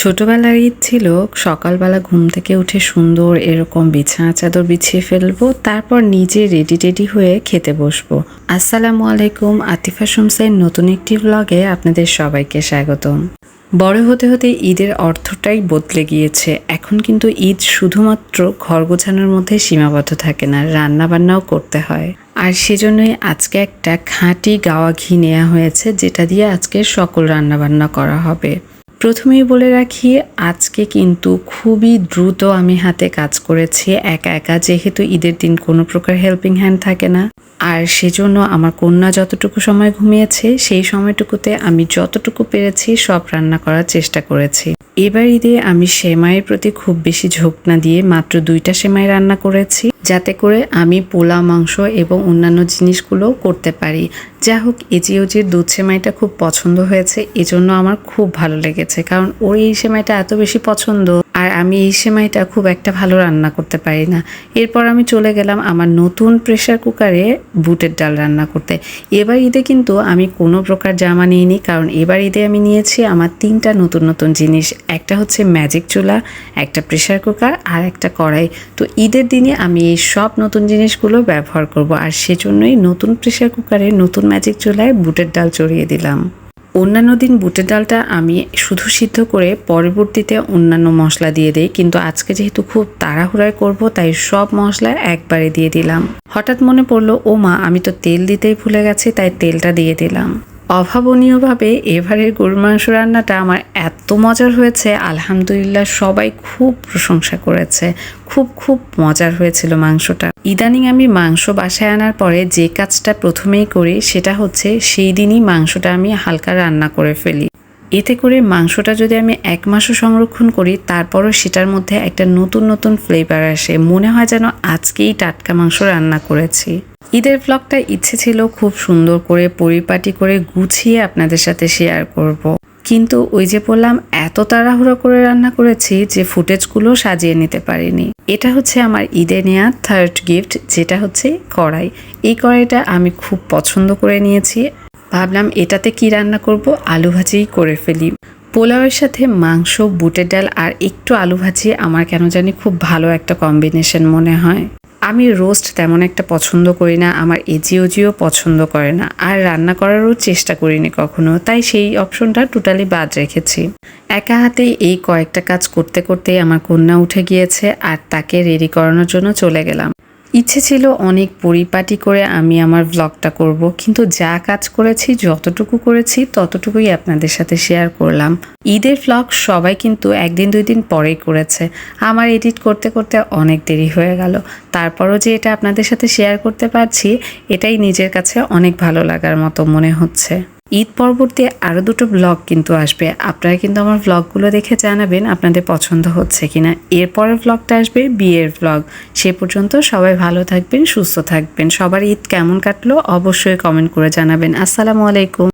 ছোটবেলার ঈদ ছিল, সকালবেলা ঘুম থেকে উঠে সুন্দর এরকম বিছানা চাদর বিছিয়ে ফেলব, তারপর নিজে রেডি টেডি হয়ে খেতে বসবো। আসসালামু আলাইকুম, আতিফা শুমসের নতুন একটি ব্লগে আপনাদের সবাইকে স্বাগতম। বড় হতে হতে ঈদের অর্থটাই বদলে গিয়েছে। এখন কিন্তু ঈদ শুধুমাত্র ঘর গোছানোর মধ্যে সীমাবদ্ধ থাকে না রান্না বান্নাও করতে হয়। আর সেজন্যই আজকে একটা খাঁটি গাওয়া ঘি নেওয়া হয়েছে, যেটা দিয়ে আজকে সকল রান্না বান্না করা হবে। প্রথমেই বলে রাখি, আজকে কিন্তু খুবই দ্রুত আমি হাতে কাজ করেছি, একা একা। যেহেতু ঈদের দিন কোনো প্রকার হেল্পিং হ্যান্ড থাকে না। আর সেজন্য আমার কন্যা যতটুকু সময় ঘুমিয়েছে, সেই সময়টুকুতে আমি যতটুকু পেরেছি সব রান্না করার চেষ্টা করেছি। এবার ঈদে আমি সেমাইয়ের প্রতি খুব বেশি ঝোঁক না দিয়ে মাত্র দুইটা সেমাই রান্না করেছি, যাতে করে আমি পোলা মাংস এবং অন্যান্য জিনিসগুলোও করতে পারি। যা হোক এজিওজির দুধ সেমাইটা খুব পছন্দ হয়েছে, এজন্য আমার খুব ভালো লেগেছে, কারণ ওর এই সেমাইটা এত বেশি পছন্দ, আর আমি এই সেমাইটা খুব একটা ভালো রান্না করতে পারি না। এরপর আমি চলে গেলাম আমার নতুন প্রেশার কুকারে বুটের ডাল রান্না করতে। এবার ঈদে কিন্তু আমি কোনো প্রকার জামা নিইনি, কারণ এবার ঈদে আমি নিয়েছি আমার তিনটা নতুন নতুন জিনিস, একটা হচ্ছে ম্যাজিক চুলা, একটা প্রেশার কুকার, আর একটা কড়াই। তো ঈদের দিনে আমি এই সব নতুন জিনিসগুলো ব্যবহার করব, আর সেজন্যই নতুন প্রেশার কুকারে নতুন ম্যাজিক চুলায় বুটের ডাল চড়িয়ে দিলাম। অন্যান্য দিন বুটের ডালটা আমি শুধু সিদ্ধ করে পরবর্তীতে অন্যান্য মশলা দিয়ে দিই, কিন্তু আজকে যেহেতু খুব তাড়াহুড়ায় করব, তাই সব মশলা একবারে দিয়ে দিলাম। হঠাৎ মনে পড়ল ও মা আমি তো তেল দিতেই ভুলে গেছি, তাই তেলটা দিয়ে দিলাম। অভাবনীয়ভাবে এভারের গরুর মাংস রান্নাটা আমার এত মজার হয়েছে। আলহামদুলিল্লাহ সবাই খুব প্রশংসা করেছে। খুব খুব মজার হয়েছিল মাংসটা। ইদানিং আমি মাংস বাসায় আনার পরে যে কাজটা প্রথমেই করি সেটা হচ্ছে সেই দিনই মাংসটা আমি হালকা রান্না করে ফেলি। এতে করে মাংসটা যদি আমি এক মাসও সংরক্ষণ করি, তারপরও সেটার মধ্যে একটা নতুন নতুন ফ্লেভার আসে। মনে হয় যেন আজকেই টাটকা মাংস রান্না করেছি। ঈদের ব্লগটা ইচ্ছে ছিল খুব সুন্দর করে পরিপাটি করে গুছিয়ে আপনাদের সাথে শেয়ার করব। কিন্তু ওই যে বললাম, এত তাড়াহুড়ো করে রান্না করেছি যে ফুটেজগুলো সাজিয়ে নিতে পারিনি। এটা হচ্ছে আমার ঈদে নেওয়া থার্ড গিফট যেটা হচ্ছে কড়াই। এই কড়াইটা আমি খুব পছন্দ করে নিয়েছি। ভাবলাম এটাতে কি রান্না করব? আলু ভাজিই করে ফেলি। পোলাওয়ের সাথে মাংস, বুটের ডাল আর একটু আলু ভাজি আমার কেন জানি খুব ভালো একটা কম্বিনেশন মনে হয়। আমি রোস্ট তেমন একটা পছন্দ করি না, আমার এজিওজিও পছন্দ করে না, আর রান্না করারও চেষ্টা করিনি কখনো, তাই সেই অপশনটা টোটালি বাদ রেখেছি। একা হাতে এই কয়েকটা কাজ করতে করতে আমার কন্যা উঠে গিয়েছে আর তাকে রেডি করানোর জন্য চলে গেলাম। ইচ্ছে ছিল অনেক পরিপাটি করে আমি আমার ব্লগটা করব, কিন্তু যা কাজ করেছি, যতটুকু করেছি, ততটুকুই আপনাদের সাথে শেয়ার করলাম। ঈদের ব্লগ সবাই কিন্তু একদিন দুই দিন পরেই করেছে। আমার এডিট করতে করতে অনেক দেরি হয়ে গেল। তারপরও যে এটা আপনাদের সাথে শেয়ার করতে পারছি, এটাই নিজের কাছে অনেক ভালো লাগার মতো মনে হচ্ছে। ঈদ পরবর্তী আরও দুটো ব্লগ কিন্তু আসবে। আপনারা কিন্তু আমার ব্লগগুলো দেখে জানাবেন আপনাদের পছন্দ হচ্ছে কি না এরপরের ব্লগটা আসবে বিয়ের ব্লগ সে পর্যন্ত সবাই ভালো থাকবেন, সুস্থ থাকবেন। সবার ঈদ কেমন কাটলো অবশ্যই কমেন্ট করে জানাবেন। আসসালামু আলাইকুম।